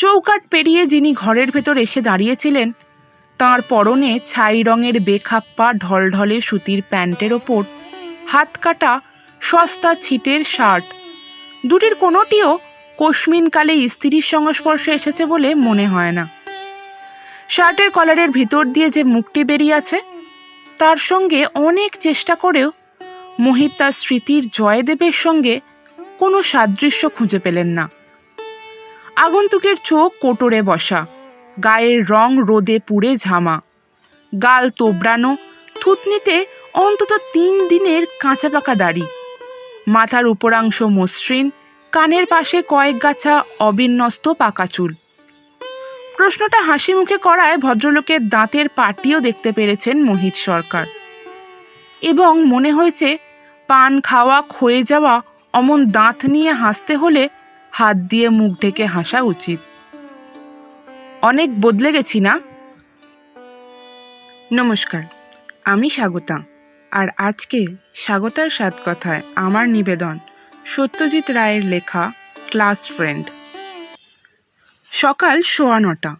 চৌকাট পেরিয়ে যিনি ঘরের ভেতর এসে দাঁড়িয়েছিলেন, তাঁর পরনে ছাই রঙের বেখাপ্পা ঢলঢলে সুতির প্যান্টের ওপর হাত কাটা সস্তা ছিটের শার্ট। দুটির কোনোটিও কোশমিনকালে স্ত্রীর সংস্পর্শে এসেছে বলে মনে হয় না। শার্টের কলারের ভিতর দিয়ে যে মুখটি বেরিয়ে আছে, তার সঙ্গে অনেক চেষ্টা করেও মোহিত তার স্মৃতির জয়দেবের সঙ্গে কোনো সাদৃশ্য খুঁজে পেলেন না। আগন্তুকের চোখ কোটরে বসা, গায়ের রং রোদে পুড়ে ঝামা, গাল তোবড়ানো, থুতনিতে অন্তত তিন দিনের কাঁচা পাকা দাড়ি, মাথার উপরাংশ মসৃণ, কানের পাশে কয়েক গাছা অবিন্যস্ত পাকা চুল। প্রশ্নটা হাসি মুখে করায় ভদ্রলোকের দাঁতের পাটিও দেখতে পেরেছেন মোহিত সরকার। এবং মনে হয়েছে, পান খাওয়া ক্ষয়ে যাওয়া, অমন দাঁত নিয়ে হাসতে হলে হাত দিয়ে মুখ ঢেকে হাসা উচিত। অনেক বদলে গেছি না? নমস্কার, আমি স্বাগতা। আর আজকে স্বাগতার সাত কথায় আমার নিবেদন সত্যজিৎ রায়ের লেখা ক্লাস ফ্রেন্ড। সকাল সোয়া নটা।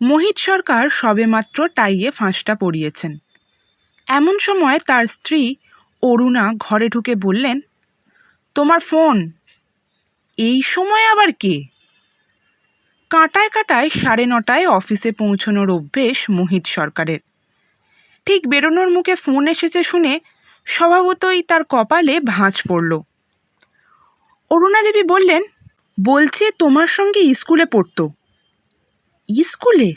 মোহিত সরকার সবেমাত্র টাইয়ে ফাঁসটা পড়িয়েছেন। এমন সময় তার স্ত্রী অরুণা ঘরে ঢুকে বললেন, তোমার ফোন এই সময় আবার কে? কাঁটায় কাঁটায় সাড়ে নটায় অফিসে পৌঁছনোর অভ্যেস মোহিত সরকারের। ঠিক বেরোনোর মুখে ফোন এসেছে শুনে স্বভাবতই তার কপালে ভাঁজ পড়ল। অরুণাদেবী বললেন, বলছে তোমার সঙ্গে স্কুলে পড়তো। স্কুলে?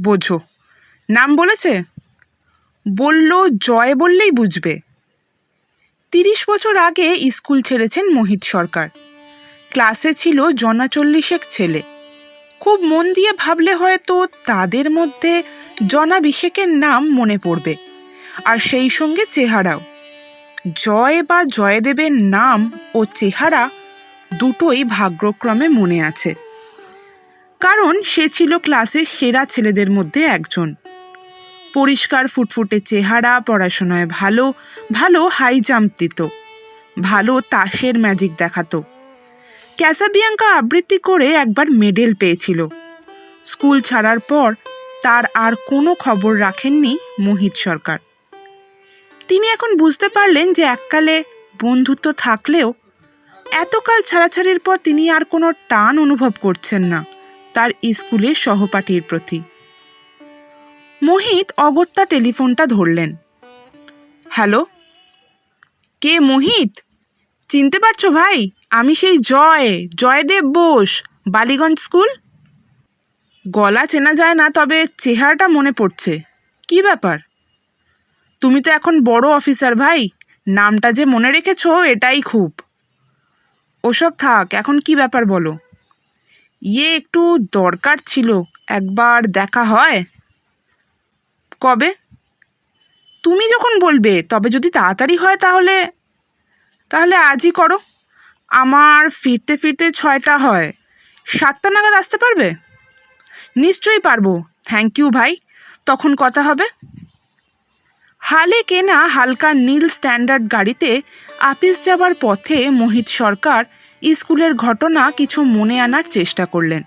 বোঝো। নাম বলেছে? বলল জয় বললেই বুঝবে। তিরিশ বছর আগে স্কুল ছেড়েছেন মোহিত সরকার। ক্লাসে ছিল জনা চল্লিশেক ছেলে। খুব মন দিয়ে ভাবলে হয়তো তাদের মধ্যে জনা বিশেকের নাম মনে পড়বে। আর সেই সঙ্গে চেহারাও। জয় বা জয়দেবের নাম ও চেহারা দুটোই ভাগ্যক্রমে মনে আছে। কারণ সে ছিল ক্লাসের সেরা ছেলেদের মধ্যে একজন। পরিষ্কার ফুটফুটে চেহারা, পড়াশোনায় ভালো ভালো হাই জাম্প দিত। ভালো তাসের ম্যাজিক দেখাতো। ক্যাসাবিয়াঙ্কা আবৃত্তি করে একবার মেডেল পেয়েছিল। স্কুল ছাড়ার পর তার আর কোনো খবর রাখেননি মোহিত সরকার। তিনি এখন বুঝতে পারলেন যে এককালে বন্ধুত্ব থাকলেও এতকাল ছাড়াছাড়ির পর তিনি আর কোনো টান অনুভব করছেন না তার স্কুলের সহপাঠীর প্রতি। মোহিত অগত্যা টেলিফোনটা ধরলেন। হ্যালো, কে মোহিত? চিনতে পারছ ভাই? আমি সেই জয়, জয়দেব বোস, বালিগঞ্জ স্কুল? গলা চেনা যায় না, তবে চেহারাটা মনে পড়ছে। কি ব্যাপার? তুমি তো এখন বড় অফিসার ভাই, নামটা যে মনে রেখেছো এটাই খুব। ওসব থাক, এখন কি ব্যাপার বলো? ইয়ে একটু দরকার ছিল, একবার দেখা হয়। কবে? তুমি যখন বলবে, তবে যদি তাড়াতাড়ি হয় তাহলে তাহলে আজই করো। আমার ফিরতে ফিরতে ছয়টা হয়। সাতটা নাগাদ আসতে পারবে? নিশ্চয়ই পারব। থ্যাংক ইউ ভাই। তখন কথা হবে। হালে কেনা হালকা নীল স্ট্যান্ডার্ড গাড়িতে আপিস যাবার পথে মোহিত সরকার স্কুলের ঘটনা কিছু মনে আনার চেষ্টা করলেন।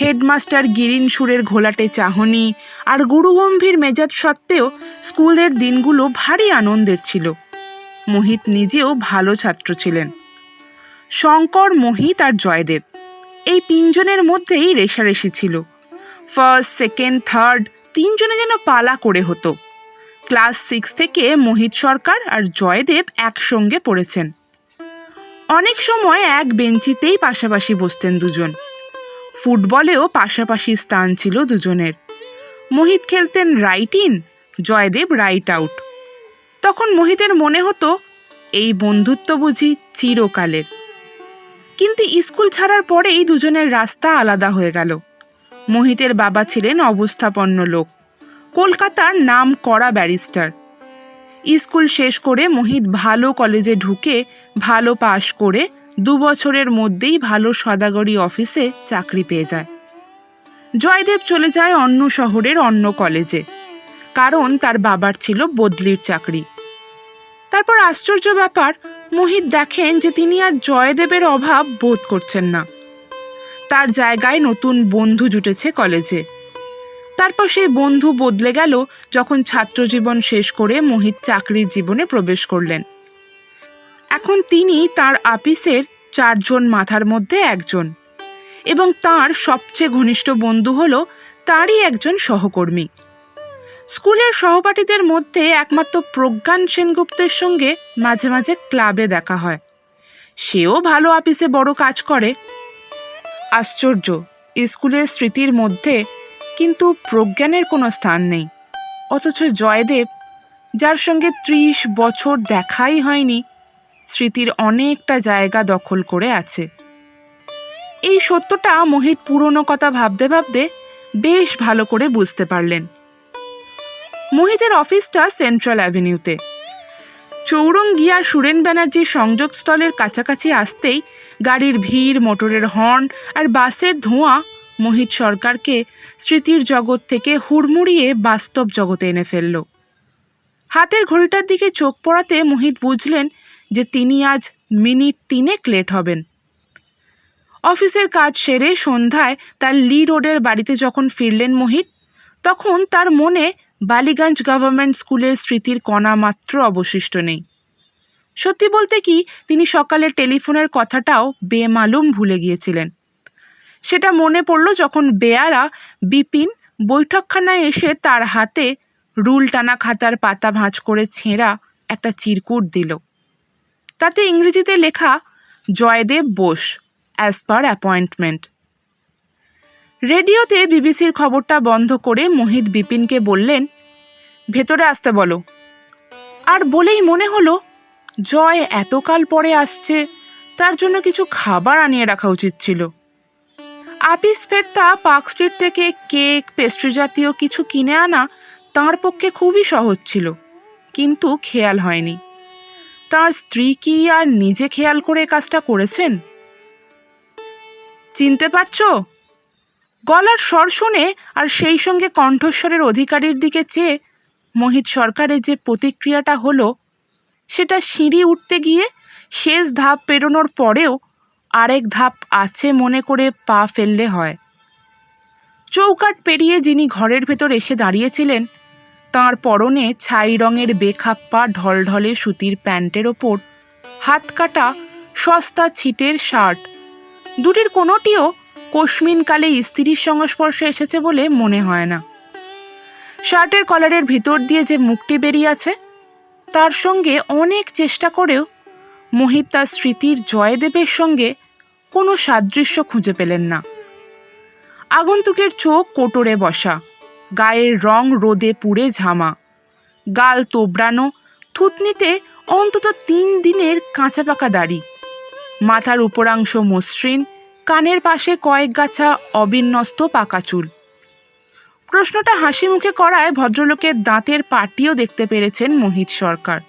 হেডমাস্টার গিরিন সুরের ঘোলাটে চাহনি আর গুরুগম্ভীর মেজাজ সত্ত্বেও স্কুলের দিনগুলো ভারী আনন্দের ছিল। মোহিত নিজেও ভালো ছাত্র ছিলেন। শঙ্কর, মোহিত আর জয়দেব। এই তিনজনের মধ্যেই রেশারেশি ছিল। ফার্স্ট, সেকেন্ড, থার্ড তিনজনে যেন পালা করে হতো। ক্লাস সিক্স থেকে মোহিত সরকার আর জয়দেব একসঙ্গে পড়েছেন। অনেক সময় এক বেঞ্চিতেই পাশাপাশি বসতেন দুজন। ফুটবলেও পাশাপাশি স্থান ছিল দুজনের। মোহিত খেলতেন right in Joydeb right out তখন মোহিতের মনে হতো, এই বন্ধুত্ব বুঝি চিরকালের। কিন্তু স্কুল ছাড়ার পরেই দুজনের রাস্তা আলাদা হয়ে গেল। মোহিতের বাবা ছিলেন অবস্থাপন্ন লোক। কলকাতার নাম করা ব্যারিস্টার। স্কুল শেষ করে মোহিত ভালো কলেজে ঢুকে ভালো পাশ করে দু বছরের মধ্যেই ভালো সদাগরি অফিসে চাকরি পেয়ে যায়। জয়দেব চলে যায় অন্য শহরের অন্য কলেজে। কারণ তার বাবার ছিল বদলির চাকরি। তারপর আশ্চর্য ব্যাপার মোহিত দেখেন যে তিনি আর জয়দেবের অভাব বোধ করছেন না। তার জায়গায় নতুন বন্ধু জুটেছে কলেজে। তারপর সেই বন্ধু বদলে গেল যখন ছাত্রজীবন শেষ করে মোহিত চাকরির জীবনে প্রবেশ করলেন। এখন তিনি তার আপিসের চারজন মাথার মধ্যে একজন এবং তার সবচেয়ে ঘনিষ্ঠ বন্ধু হলো তারই একজন সহকর্মী। স্কুলের সহপাঠীদের মধ্যে একমাত্র প্রজ্ঞান সেনগুপ্তের সঙ্গে মাঝে মাঝে ক্লাবে দেখা হয়। সেও ভালো আপিসে বড় কাজ করে। আশ্চর্য স্কুলের স্মৃতির মধ্যে কিন্তু প্রজ্ঞানের কোনো স্থান নেই। অথচ জয়দেব, যার সঙ্গে ত্রিশ বছর দেখাই হয়নি, স্মৃতির অনেকটা জায়গা দখল করে আছে। এই সত্যটা মোহিত পুরনো কথা ভাবতে ভাবতে বেশ ভালো করে বুঝতে পারলেন। মোহিতের অফিসটা সেন্ট্রাল অ্যাভিনিউতে। চৌরঙ্গি আর সুরেন ব্যানার্জির সংযোগস্থলের কাছাকাছি আসতেই গাড়ির ভিড়, মোটরের হর্ন আর বাসের ধোঁয়া মোহিত সরকারকে স্মৃতির জগৎ থেকে হুড়মুড়িয়ে বাস্তব জগতে এনে ফেলল। হাতের ঘড়িটার দিকে চোখ পড়াতে মোহিত বুঝলেন যে তিনি আজ মিনিট তিনেক লেট হবেন। অফিসের কাজ সেরে সন্ধ্যায় তার লি রোডের বাড়িতে যখন ফিরলেন মোহিত, তখন তার মনে বালিগঞ্জ গভর্নমেন্ট স্কুলের স্মৃতির কণা মাত্র অবশিষ্ট নেই। সত্যি বলতে কি, তিনি সকালে টেলিফোনের কথাটাও বেমালুম ভুলে গিয়েছিলেন। সেটা মনে পড়ল যখন বেয়ারা বিপিন বৈঠকখানায় এসে তার হাতে রুল টানা খাতার পাতা ভাঁজ করে ছেঁড়া একটা চিরকুট দিল। তাতে ইংরেজিতে লেখা, Joydeb Bose as per appointment রেডিওতে বিবিসির খবরটা বন্ধ করে মোহিত বিপিনকে বললেন ভেতরে আসতে বলো। আর বলেই মনে হলো, জয় এতকাল পরে আসছে, তার জন্য কিছু খাবার আনিয়ে রাখা উচিত ছিল। আপিস ফেরতা পার্ক স্ট্রিট থেকে কেক, পেস্ট্রি জাতীয় কিছু কিনে আনা তাঁর পক্ষে খুবই সহজ ছিল, কিন্তু খেয়াল হয়নি। তার স্ত্রী কি আর নিজে খেয়াল করে কাজটা করেছেন? চিনতে পারছ? গলার স্বর শুনে আর সেই সঙ্গে কণ্ঠস্বরের অধিকারীর দিকে চেয়ে মোহিত সরকারের যে প্রতিক্রিয়াটা হলো, সেটা সিঁড়ি উঠতে গিয়ে শেষ ধাপ পেরোনোর পরেও আরেক ধাপ আছে মনে করে পা ফেললে হয়। চৌকাট পেরিয়ে যিনি ঘরের ভেতর এসে দাঁড়িয়েছিলেন, তাঁর পরনে ছাই রঙের বেখাপ্পা ঢলঢলে সুতির প্যান্টের ওপর হাত কাটা সস্তা ছিটের শার্ট। দুটির কোনোটিও কোশমিনকালে স্ত্রীর সংস্পর্শে এসেছে বলে মনে হয় না। শার্টের কলারের ভিতর দিয়ে যে মুখটি বেরিয়ে আছে, তার সঙ্গে অনেক চেষ্টা করেও মোহিত তার স্মৃতির জয়দেবের সঙ্গে কোনো সাদৃশ্য খুঁজে পেলেন না। আগন্তুকের চোখ কোটরে বসা, গায়ের রং রোদে পুড়ে ঝামা, গাল তোবড়ানো, থুতনিতে অন্তত তিন দিনের কাঁচা পাকা দাড়ি, মাথার উপরাংশ মসৃণ, কানের পাশে কয়েক গাছা অবিন্যস্ত পাকা চুল। প্রশ্নটা হাসি মুখে করায় ভদ্রলোকের দাঁতের পাটিও দেখতে পেরেছেন মোহিত সরকার।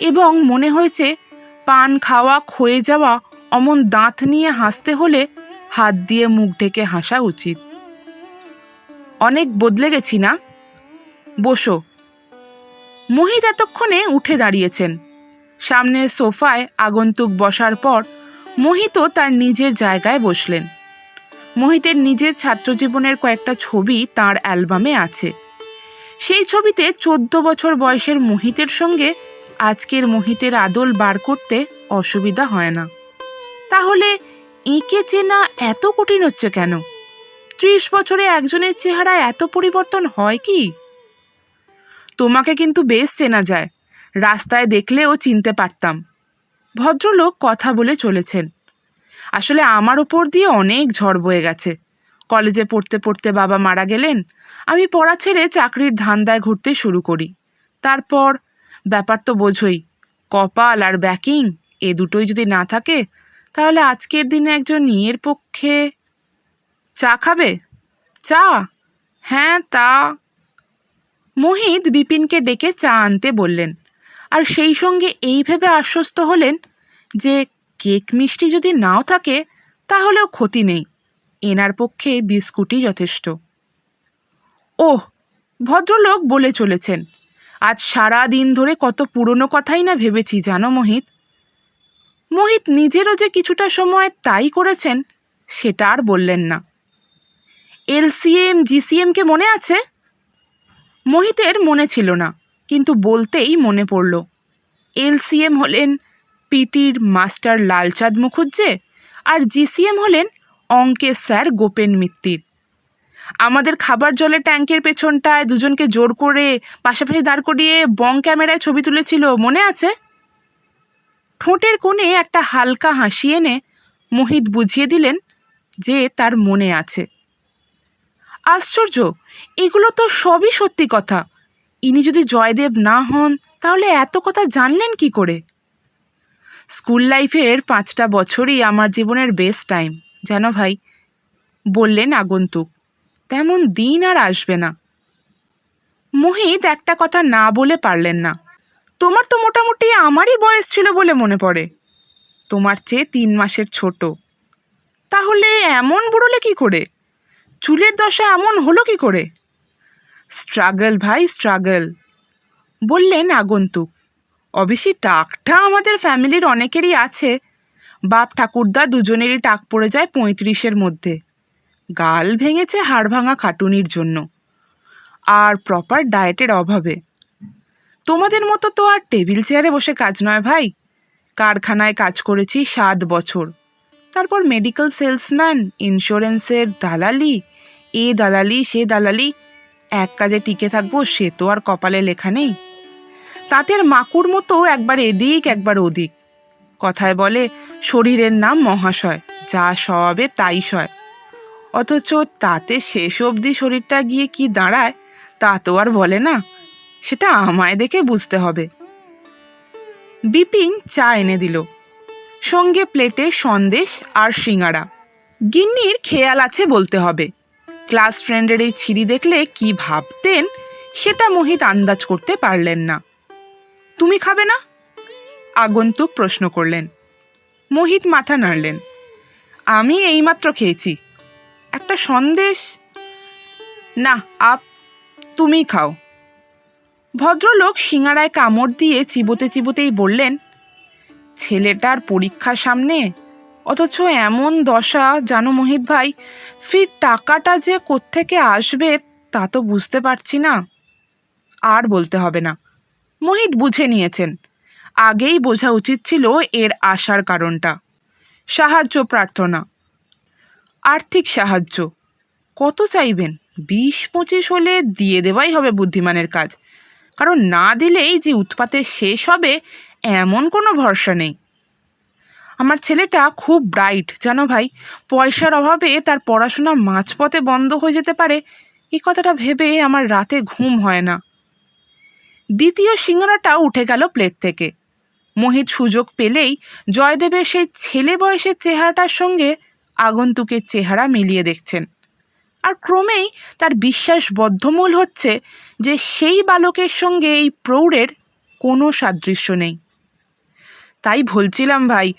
এবং মনে হয়েছে, পান খাওয়া, ক্ষয়ে যাওয়া, অমন দাঁত নিয়ে হাসতে হলে হাত দিয়ে মুখ ঢেকে হাসা উচিত। অনেক বদলে গেছি না? বসো। মোহিত এতক্ষণে উঠে দাঁড়িয়েছেন। সামনে সোফায় আগন্তুক বসার পর মোহিতও তার নিজের জায়গায় বসলেন। মোহিতের নিজের ছাত্রজীবনের কয়েকটা ছবি তার অ্যালবামে আছে। সেই ছবিতে চোদ্দ বছর বয়সের মোহিতের সঙ্গে আজকের মোহিতের আদল বার করতে অসুবিধা হয় না। তাহলে এঁকে চেনা এত কঠিন হচ্ছে কেন? ত্রিশ বছরে একজনের চেহারা এত পরিবর্তন হয় কি? তোমাকে কিন্তু বেশ চেনা যায়। রাস্তায় দেখলেও চিনতে পারতাম। ভদ্রলোক কথা বলে চলেছেন। আসলে আমার ওপর দিয়ে অনেক ঝড় বয়ে গেছে। কলেজে পড়তে পড়তে বাবা মারা গেলেন, আমি পড়া ছেড়ে চাকরির ধান্দায় ঘুরতে শুরু করি। তারপর, ব্যাপার তো বোঝই, কপাল আর ব্যাকিং এ দুটোই যদি না থাকে, তাহলে আজকের দিনে একজন ইয়ের পক্ষে চা খাবে? চা? হ্যাঁ তা। মোহিত বিপিনকে ডেকে চা আনতে বললেন, আর সেই সঙ্গে এই ভেবে আশ্বস্ত হলেন যে কেক মিষ্টি যদি নাও থাকে, তাহলেও ক্ষতি নেই। এনার পক্ষে বিস্কুটই যথেষ্ট। ওহ, ভদ্রলোক বলে চলেছেন। আজ সারা দিন ধরে কত পুরনো কথাই না ভেবেছি, জানো মোহিত? মোহিত নিজেরও যে কিছুটা সময় তাই করেছেন, সেটা আর বললেন না। এলসিএম জিসিএমকে মনে আছে? মোহিতের মনে ছিল না, কিন্তু বলতেই মনে পড়ল। এলসিএম হলেন পিটির মাস্টার লালচাঁদ মুখুজ্জে আর জিসিএম হলেন অঙ্কের স্যার গোপেন মিত্তির। আমাদের খাবার জলের ট্যাঙ্কের পেছনটায় দুজনকে জোর করে পাশাপাশি দাঁড় করিয়ে বং ক্যামেরায় ছবি তুলেছিল, মনে আছে? ঠোঁটের কোণে একটা হালকা হাসি এনে মোহিত বুঝিয়ে দিলেন যে তার মনে আছে। আশ্চর্য, এগুলো তো সবই সত্যি কথা। ইনি যদি জয়দেব না হন, তাহলে এত কথা জানলেন কি করে? স্কুল লাইফের পাঁচটা বছরই আমার জীবনের বেস্ট টাইম যেন ভাই, বললেন আগন্তুক, তেমন দিন আর আসবে না। মোহিত একটা কথা না বলে পারলেন না। তোমার তো মোটামুটি আমারই বয়স ছিল বলে মনে পড়ে। তোমার চেয়ে তিন মাসের ছোট। তাহলে এমন বুড়োলে কি করে? চুলের দশা এমন হলো কি করে? স্ট্রাগল ভাই স্ট্রাগল বললেন আগন্তুক। অবশ্যই টাকটা আমাদের ফ্যামিলির অনেকেরই আছে। বাপ ঠাকুরদা দুজনেরই টাক পড়ে যায় পঁয়ত্রিশের মধ্যে। গাল ভেঙেছে হাড় ভাঙা খাটুনির জন্য। আর প্রপার ডায়েটের অভাবে। তোমাদের মতো তো আর টেবিল চেয়ারে বসে কাজ নয় ভাই। কারখানায় কাজ করেছি সাত বছর। তারপর মেডিকেল সেলসম্যান ইন্স্যুরেন্সের দালালি, এ দালালি, সে দালালি। এক কাজে টিকে থাকব সে তো আর কপালে লেখা নেই। তাঁতের মাকুর মতো একবার এদিক, একবার ওদিক। কথায় বলে, শরীরের নাম মহাশয়, যা সবে তাই সয়। অথচ তাতে শেষ অবধি শরীরটা গিয়ে কি দাঁড়ায়, তা তো আর বলে না, সেটা আমায় দেখে বুঝতে হবে। বিপিন চা এনে দিল। সঙ্গে প্লেটে সন্দেশ আর সিঙাড়া গিন্নির খেয়াল আছে বলতে হবে। ক্লাস ফ্রেন্ডের এই ছিঁড়ি দেখলে কি ভাবতেন, সেটা মোহিত আন্দাজ করতে পারলেন না। তুমি খাবে না? আগন্তুক প্রশ্ন করলেন। মোহিত মাথা নাড়লেন। আমি এইমাত্র খেয়েছি। একটা সন্দেশ? না, আপ তুমি খাও। ভদ্রলোক সিঙাড়ায় কামড় দিয়ে চিবোতে চিবোতেই বললেন, ছেলেটার পরীক্ষা সামনে? অথচ এমন দশা, জানো মোহিত ভাই, ফির টাকাটা যে কোত্থেকে আসবে তা তো বুঝতে পারছি না। আর বলতে হবে না। মোহিত বুঝে নিয়েছেন। আগেই বোঝা উচিত ছিল এর আসার কারণটা। সাহায্য প্রার্থনা। আর্থিক সাহায্য। কত চাইবেন? বিশ, পঁচিশ হলে দিয়ে দেওয়াই হবে বুদ্ধিমানের কাজ। কারণ না দিলেই যে উৎপাতে শেষ হবে, এমন কোনো ভরসা নেই। আমার ছেলেটা খুব ব্রাইট, জানো ভাই? পয়সার অভাবে তার পড়াশোনা মাঝপথে বন্ধ হয়ে যেতে পারে। এই কথাটা ভেবে আমার রাতে ঘুম হয় না। দ্বিতীয় সিঙ্গারাটা উঠে গেল প্লেট থেকে। মোহিত সুযোগ পেলেই জয়দেবের সেই ছেলে বয়সের চেহারাটার সঙ্গে আগন্তুকের চেহারা মিলিয়ে দেখছেন। আর ক্রমেই তার বিশ্বাস বদ্ধমূল হচ্ছে যে সেই বালকের সঙ্গে এই প্রৌঢ়ের কোনো সাদৃশ্য নেই। তাই বলছিলাম ভাই।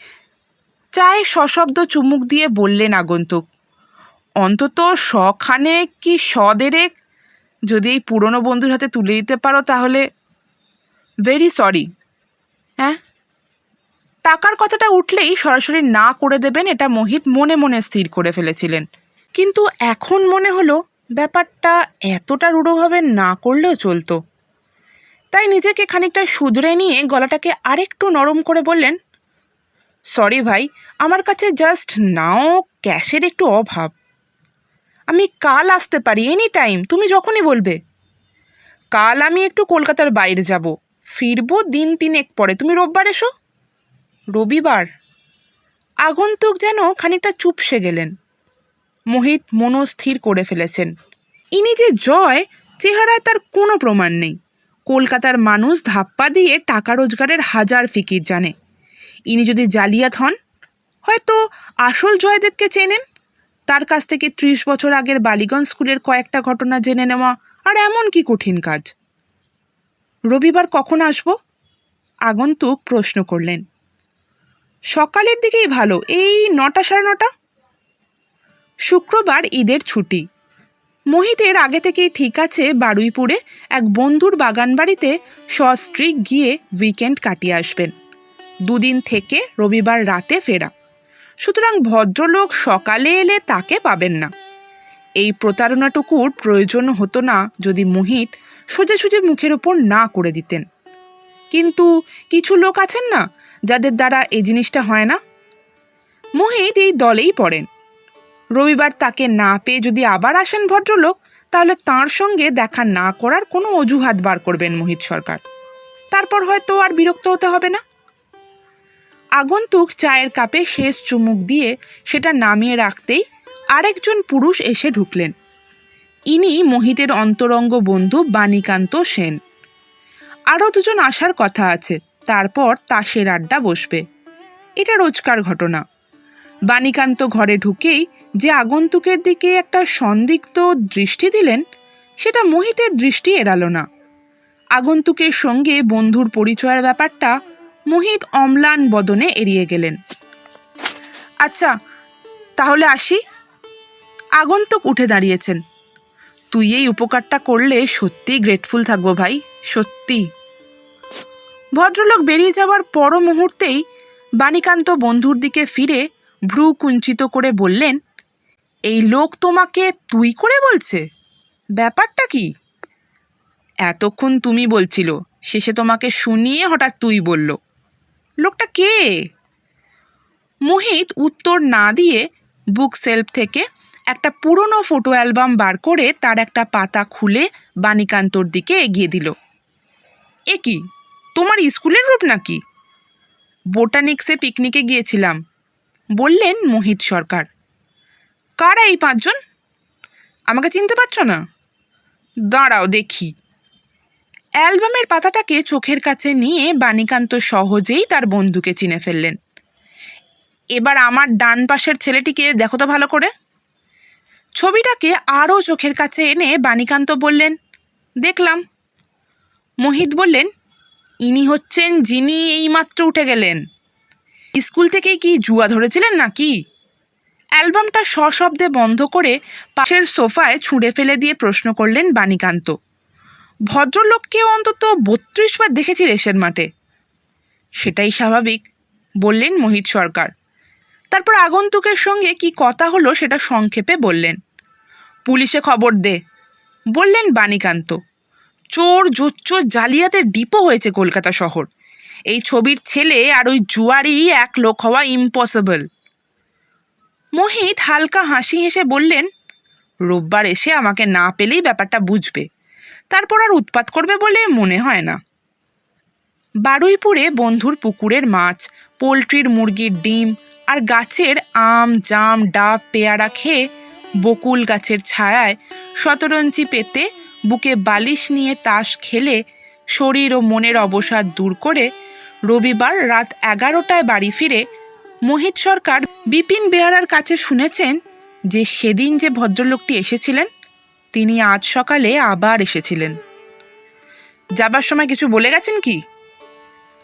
চায় সশব্দ চুমুক দিয়ে বললেন আগন্তুক, অন্তত শখানে কি সদেরেক যদি এই পুরনো বন্ধুর হাতে তুলে দিতে পারো তাহলে ভেরি সরি হ্যাঁ? টাকার কথাটা উঠলেই সরাসরি না করে দেবেন এটা মোহিত মনে মনে স্থির করে ফেলেছিলেন। কিন্তু এখন মনে হলো ব্যাপারটা এতটা রূঢ়ভাবে না করলেও চলতো। তাই নিজেকে খানিকটা শুধরে নিয়ে গলাটাকে আরেকটু নরম করে বললেন সরি ভাই, আমার কাছে জাস্ট নাও ক্যাশের একটু অভাব। আমি কাল আসতে পারি এনি টাইম তুমি যখনই বলবে। কাল আমি একটু কলকাতার বাইরে যাব। ফিরবো দিন তিনেক পরে। তুমি রোববার এসো? রবিবার। আগন্তুক যেন খানিকটা চুপসে গেলেন। মোহিত মনস্থির করে ফেলেছেন। ইনি যে জয়, চেহারায় তার কোনো প্রমাণ নেই। কলকাতার মানুষ ধাপ্পা দিয়ে টাকা রোজগারের হাজার ফিকির জানে। ইনি যদি জালিয়াত হন, হয়তো আসল জয়দেবকে চেনেন। তার কাছ থেকে ত্রিশ বছর আগের বালিগঞ্জ স্কুলের কয়েকটা ঘটনা জেনে নেওয়া আর এমন কি কঠিন কাজ? রবিবার কখন আসব? আগন্তুক প্রশ্ন করলেন। সকালের দিকেই ভালো, এই নটা সাড়ে নটা? শুক্রবার ঈদের ছুটি। মোহিতের আগে থেকেই ঠিক আছে বারুইপুরে এক বন্ধুর বাগান বাড়িতে সস্ত্রী গিয়ে উইকেন্ড কাটিয়ে আসবেন। দুদিন থেকে রবিবার রাতে ফেরা। সুতরাং ভদ্রলোক সকালে এলে তাকে পাবেন না। এই প্রতারণাটুকুর প্রয়োজন হতো না যদি মোহিত সোজাসুজি মুখের ওপর না করে দিতেন। কিন্তু কিছু লোক আছেন না, যাদের দ্বারা এই জিনিসটা হয় না? মোহিত এই দলেই পড়েন। রবিবার তাকে না পেয়ে যদি আবার আসেন ভদ্রলোক, তাহলে তার সঙ্গে দেখা না করার কোনো অজুহাত বার করবেন মোহিত সরকার। তারপর হয়তো আর বিরক্ত হতে হবে না। আগন্তুক চায়ের কাপে শেষ চুমুক দিয়ে সেটা নামিয়ে রাখতেই আরেকজন পুরুষ এসে ঢুকলেন। ইনি মোহিতের অন্তরঙ্গ বন্ধু বাণীকান্ত সেন। আরও দুজন আসার কথা আছে, তারপর তাসের আড্ডা বসবে। এটা রোজকার ঘটনা। বাণীকান্ত ঘরে ঢুকেই যে আগন্তুকের দিকে একটা সন্দিগ্ধ দৃষ্টি দিলেন, সেটা মোহিতের দৃষ্টি এড়ালো না। আগন্তুকের সঙ্গে বন্ধুর পরিচয়ের ব্যাপারটা মোহিত অম্লান বদনে এড়িয়ে গেলেন। আচ্ছা তাহলে আসি। আগন্তুক উঠে দাঁড়িয়েছেন। তুই এই উপকারটা করলে সত্যি গ্রেটফুল থাকব ভাই সত্যি ভদ্রলোক বেরিয়ে যাওয়ার পর মুহূর্তেই বাণীকান্ত বন্ধুর দিকে ফিরে ভ্রু কুঞ্চিত করে বললেন, এই লোক তোমাকে তুই করে বলছে? ব্যাপারটা কি? এতক্ষণ তুমি বলছিল, শেষে তোমাকে শুনিয়ে হঠাৎ তুই বলল। লোকটা কে? মোহিত উত্তর না দিয়ে বুক সেলফ থেকে একটা পুরনো ফটো অ্যালবাম বার করে তার একটা পাতা খুলে বাণীকান্তর দিকে এগিয়ে দিল। এ কি? তোমার স্কুলের রূপ নাকি? বোটানিক্সে পিকনিকে গিয়েছিলাম, বললেন মোহিত সরকার। কারা এই পাঁচজন? আমাকে চিনতে পারছ না? দাঁড়াও দেখি। অ্যালবামের পাতাটাকে চোখের কাছে নিয়ে বাণীকান্ত সহজেই তার বন্ধুকে চিনে ফেললেন। এবার আমার ডান পাশের ছেলেটিকে দেখো তো ভালো করে। ছবিটাকে আরও চোখের কাছে এনে বাণীকান্ত বললেন, দেখলাম। মোহিত বললেন, ইনি হচ্ছেন যিনি এইমাত্র উঠে গেলেন। স্কুল থেকেই কি জুয়া ধরেছিলেন নাকি? অ্যালবামটা সশব্দে বন্ধ করে পাশের সোফায় ছুঁড়ে ফেলে দিয়ে প্রশ্ন করলেন বাণীকান্ত ভদ্রলোককেও অন্তত বত্রিশ বার দেখেছি রেশের মাঠে। সেটাই স্বাভাবিক, বললেন মোহিত সরকার। তারপর আগন্তুকের সঙ্গে কি কথা হলো সেটা সংক্ষেপে বললেন। পুলিশে খবর দে, বললেন বাণীকান্ত। চোর জোচ্চোর জালিয়াতের ডিপো হয়েছে কলকাতা শহর। এই ছবির ছেলে আর ওই জুয়ারি এক লোক হওয়া ইম্পসিবল মোহিত হালকা হাসি হেসে বললেন, রোববার এসে আমাকে না পেলেই ব্যাপারটা বুঝবে। তারপর আর উৎপাত করবে বলে মনে হয় না। বারুইপুরে বন্ধুর পুকুরের মাছ, পোলট্রির মুরগির ডিম আর গাছের আম, জাম, ডাব, পেয়ারা খেয়ে বকুল গাছের ছায়ায় শতরঞ্চি পেতে বুকে বালিশ নিয়ে তাস খেলে শরীর ও মনের অবসাদ দূর করে রবিবার রাত এগারোটায় বাড়ি ফিরে মোহিত সরকার বিপিন বেয়ারার কাছে শুনেছেন যে সেদিন যে ভদ্রলোকটি এসেছিলেন, তিনি আজ সকালে আবার এসেছিলেন। যাবার সময় কিছু বলে গেছেন কি?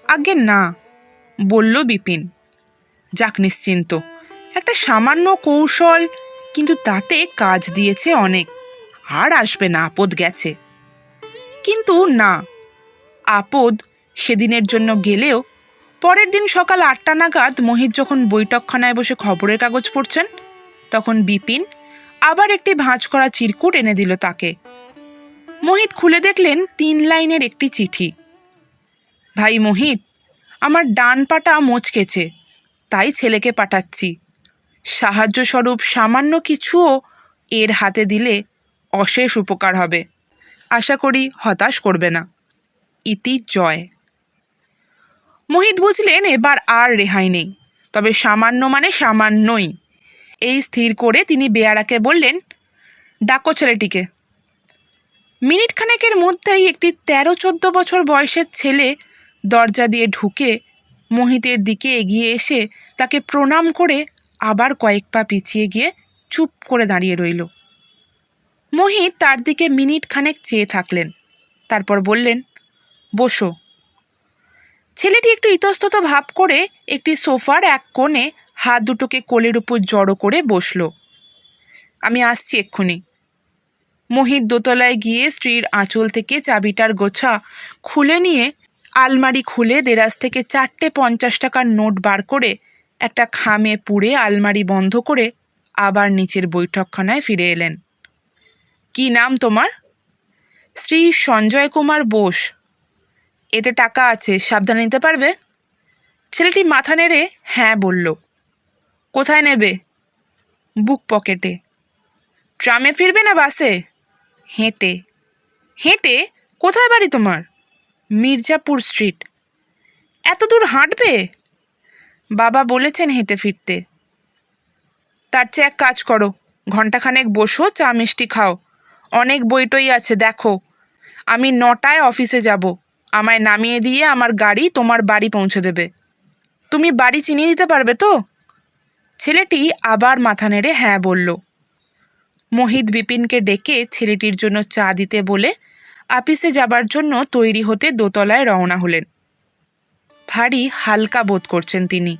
আগে না, বলল বিপিন। যাক নিশ্চিন্ত। একটা সামান্য কৌশল, কিন্তু তাতে কাজ দিয়েছে অনেক। আর আসবে না, আপদ গেছে। কিন্তু না, আপদ সেদিনের জন্য গেলেও পরের দিন সকাল আটটা নাগাদ মোহিত যখন বৈঠকখানায় বসে খবরের কাগজ পড়ছেন, তখন বিপিন আবার একটি ভাঁজ করা চিরকুট এনে দিল তাকে। মোহিত খুলে দেখলেন তিন লাইনের একটি চিঠি। ভাই মোহিত, আমার ডান পাটা মোচকেছে। তাই ছেলেকে পাঠাচ্ছি। সাহায্য স্বরূপ সামান্য কিছুও এর হাতে দিলে অশেষ উপকার হবে। আশা করি হতাশ করবে না। ইতি জয়। মোহিত বুঝলেন এবার আর রেহাই নেই, তবে সামান্য মানে সামান্যই। এই স্থির করে তিনি বেয়ারাকে বললেন, ডাকো ছেলেটিকে। মিনিট খানেকের মধ্যেই একটি তেরো চোদ্দ বছর বয়সের ছেলে দরজা দিয়ে ঢুকে মোহিতের দিকে এগিয়ে এসে তাকে প্রণাম করে আবার কয়েক পা পিছিয়ে গিয়ে চুপ করে দাঁড়িয়ে রইল। মোহিত তার দিকে মিনিট খানেক চেয়ে থাকলেন। তারপর বললেন, বসো। ছেলেটি একটু ইতস্তত ভাব করে একটি সোফার এক কোণে হাত দুটোকে কোলের উপর জড়ো করে বসল। আমি আসছি এক্ষুনি। মোহিত দোতলায় গিয়ে স্ত্রীর আঁচল থেকে চাবিটার গোছা খুলে নিয়ে আলমারি খুলে দেরাজ থেকে চারটে পঞ্চাশ টাকার নোট বার করে একটা খামে পুড়ে আলমারি বন্ধ করে আবার নিচের বৈঠকখানায় ফিরে এলেন। কি নাম তোমার? শ্রী সঞ্জয় কুমার বোস। এতে টাকা আছে, সাবধানে নিতে পারবে? ছেলেটি মাথা নেড়ে হ্যাঁ বলল। কোথায় নেবে? বুক পকেটে। ট্রামে ফিরবে না বাসে? হেঁটে। হেঁটে? কোথায় বাড়ি তোমার? মির্জাপুর স্ট্রিট। এত দূর হাঁটবে? বাবা বলেছেন হেঁটে ফিরতে। তার চেয়ে এক কাজ করো ঘন্টাখানেক বসো, চা মিষ্টি খাও। অনেক বইটই আছে, দেখো। আমি নটায় অফিসে যাব। আমায় নামিয়ে দিয়ে আমার গাড়ি তোমার বাড়ি পৌঁছে দেবে। তুমি বাড়ি চিনিয়ে দিতে পারবে তো? ছেলেটি আবার মাথা নেড়ে হ্যাঁ বলল। মোহিত বিপিনকে ডেকে ছেলেটির জন্য চা দিতে বলে আপিসে যাবার জন্য তৈরি হতে দোতলায় রওনা হলেন। ভারী হালকা বোধ করছেন তিনি।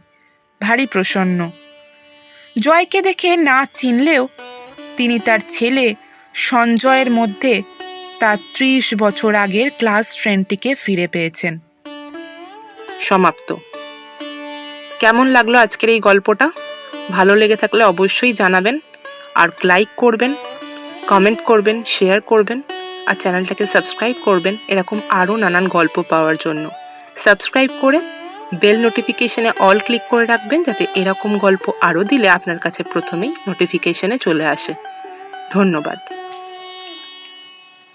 ভারী প্রসন্ন। জয়কে দেখে না চিনলেও তিনি তার ছেলে সঞ্জয়ের মধ্যে তার ত্রিশ বছর আগের ক্লাস ফ্রেন্ডটিকে ফিরে পেয়েছেন। সমাপ্ত। কেমন লাগল আজকের এই গল্পটা? ভালো লেগে থাকলে অবশ্যই জানাবেন, আর লাইক করবেন কমেন্ট করবেন শেয়ার করবেন। আর চ্যানেলটাকে সাবস্ক্রাইব করবেন এরকম আরও নানান গল্প পাওয়ার জন্য। সাবস্ক্রাইব করে বেল নোটিফিকেশনে অল ক্লিক করে রাখবেন যাতে এরকম গল্প আরও দিলে আপনার কাছে প্রথমেই নোটিফিকেশনে চলে আসে। ধন্যবাদ।